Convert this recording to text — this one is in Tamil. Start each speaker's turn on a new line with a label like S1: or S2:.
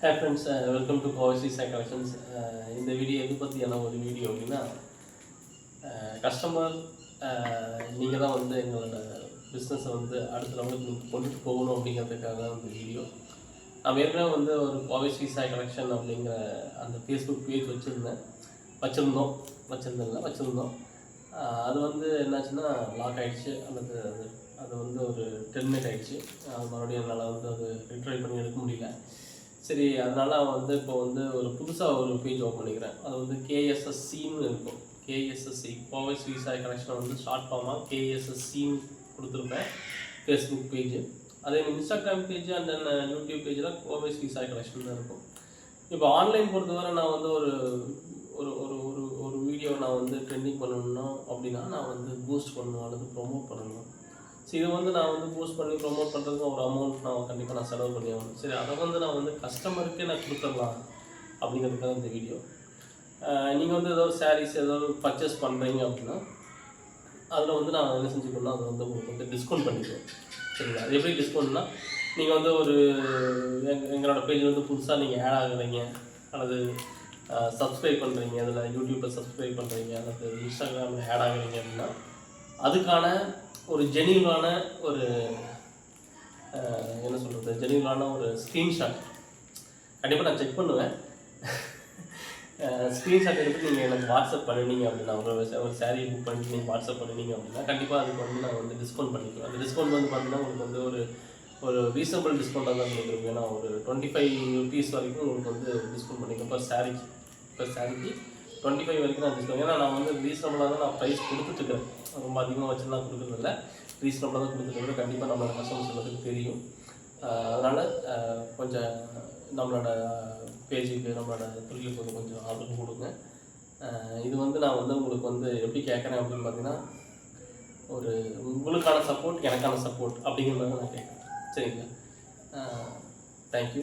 S1: Hey friends welcome to Kovasi Sai collections இந்த வீடியோ எது பற்றியான ஒரு வீடியோ அப்படின்னா uh, கஸ்டமர் uh, நீங்கள் தான் வந்து எங்களோட பிஸ்னஸை வந்து அடுத்த லெவலுக்கு நீங்கள் கொண்டுட்டு போகணும் அப்படிங்கிறதுக்காக தான் இந்த வீடியோ நான் ஏற்கனவே வந்து ஒரு கோவசி சாய் கலெக்ஷன் அப்படிங்கிற அந்த ஃபேஸ்புக் பேஜ் வச்சுருந்தேன். வச்சுருந்தோம். வச்சுருந்தேன்ல வச்சுருந்தோம். அது வந்து என்னாச்சுன்னா லாக் ஆகிடுச்சு அல்லது அது அது வந்து ஒரு டெர்மினேட் ஆகிடுச்சு அது மறுபடியும் என்னால் வந்து அது ரிட்ரை பண்ணி எடுக்க முடியல. சரி அதனால் வந்து இப்போ வந்து ஒரு புதுசாக ஒரு பேஜ் ஓப்பன் பண்ணிக்கிறேன். அது வந்து கேஎஸ்எஸ்சின்னு இருக்கும். கேஎஸ்எஸ்சி கோவை ஸ்ரீசாய் கனெக்ஷன் வந்து ஷார்ட் ஃபார்மாக கேஎஸ்எஸ்சின்னு கொடுத்துருப்பேன். ஃபேஸ்புக் பேஜ் அதே Instagram page and then YouTube பேஜில் கோவை ஸ்ரீசாய் கலெக்ஷன் தான் இருக்கும். இப்போ ஆன்லைன் பொறுத்தவரை நான் வந்து ஒரு ஒரு ஒரு ஒரு ஒரு வீடியோ நான் வந்து ட்ரெண்டிங் பண்ணணும் அப்படின்னா நான் வந்து பூஸ்ட் பண்ணணும் அல்லது ப்ரொமோட் பண்ணணும். சரி இது வந்து நான் வந்து போஸ்ட் பண்ணி ப்ரொமோட் பண்ணுறதுக்கு ஒரு அமௌண்ட் நான் கண்டிப்பாக நான் செலவு பண்ணி ஆகணும். சரி அதை வந்து நான் வந்து கஸ்டமருக்கே நான் கொடுத்துடலாம் அப்படிங்கிறதுக்காக இந்த வீடியோ நீங்கள் வந்து ஏதாவது சாரீஸ் ஏதாவது பர்ச்சேஸ் பண்ணுறீங்க அப்படின்னா அதில் வந்து நான் என்ன செஞ்சுக்கணும்னா அதை வந்து உங்களுக்கு வந்து டிஸ்கவுண்ட் பண்ணிக்குவேன் சரிங்களா? அது எப்படி டிஸ்கவுண்ட்னா நீங்கள் வந்து ஒரு எங்க எங்களோட பேஜ் வந்து புதுசாக நீங்கள் ஆட் ஆகுறீங்க அல்லது சப்ஸ்கிரைப் பண்ணுறீங்க அதில் யூடியூப்பில் சப்ஸ்கிரைப் பண்ணுறீங்க அல்லது இன்ஸ்டாகிராமில் ஆட் ஆகுறீங்க அப்படின்னா அதுக்கான ஒரு ஜெனியூனான ஒரு என்ன சொல்கிறது ஜெனியூனான ஒரு ஸ்க்ரீன்ஷாட் கண்டிப்பாக நான் செக் பண்ணுவேன். ஸ்க்ரீன்ஷாட் எடுத்து நீங்கள் எனக்கு வாட்ஸ்அப் பண்ணினீங்க அப்படின்னா ஒரு ஒரு சாரீ புக் பண்ணிட்டு நீங்கள் வாட்ஸ்அப் பண்ணினீங்க அப்படின்னா கண்டிப்பாக அதுக்கு வந்து நான் வந்து டிஸ்கவுண்ட் பண்ணிக்குவேன். அந்த டிஸ்கவுண்ட் வந்து பார்த்தீங்கன்னா உங்களுக்கு வந்து ஒரு ஒரு ரீசனபிள் டிஸ்கவுண்ட்டாக தான் கொடுத்துருக்கோம் ஏன்னா ஒரு டுவெண்ட்டி ஃபைவ் ருபீஸ் வரைக்கும் உங்களுக்கு வந்து டிஸ்கவுண்ட் பண்ணிக்கலாம் இப்போ சாரிக்கு இப்போ சாரிக்கு டுவெண்ட்டி ஃபைவ் வரைக்கும் நான் டிஸ்கவுண்ட் ஏன்னா நான் வந்து ரீசனபிளாக தான் நான் ப்ரைஸ் கொடுத்துட்ருக்கேன் ரொம்ப அதிகமாக வச்சுலாம் கொடுக்குறதில்ல ரீசனபிளாக தான் கொடுத்துருக்கேன் கண்டிப்பாக நம்மளோட கஸ்டமர்ஸ் சொல்கிறதுக்கு தெரியும். அதனால் கொஞ்சம் நம்மளோட பேஜுக்கு நம்மளோட தொழிலுக்கு வந்து கொஞ்சம் ஆதரவு கொடுங்க. இது வந்து நான் வந்து உங்களுக்கு வந்து எப்படி கேட்குறேன் அப்படின்னு பார்த்தீங்கன்னா ஒரு உங்களுக்கான சப்போர்ட் எனக்கான சப்போர்ட் அப்படிங்கிறத நான் கேட்குறேன். சரிங்களா? தேங்க்யூ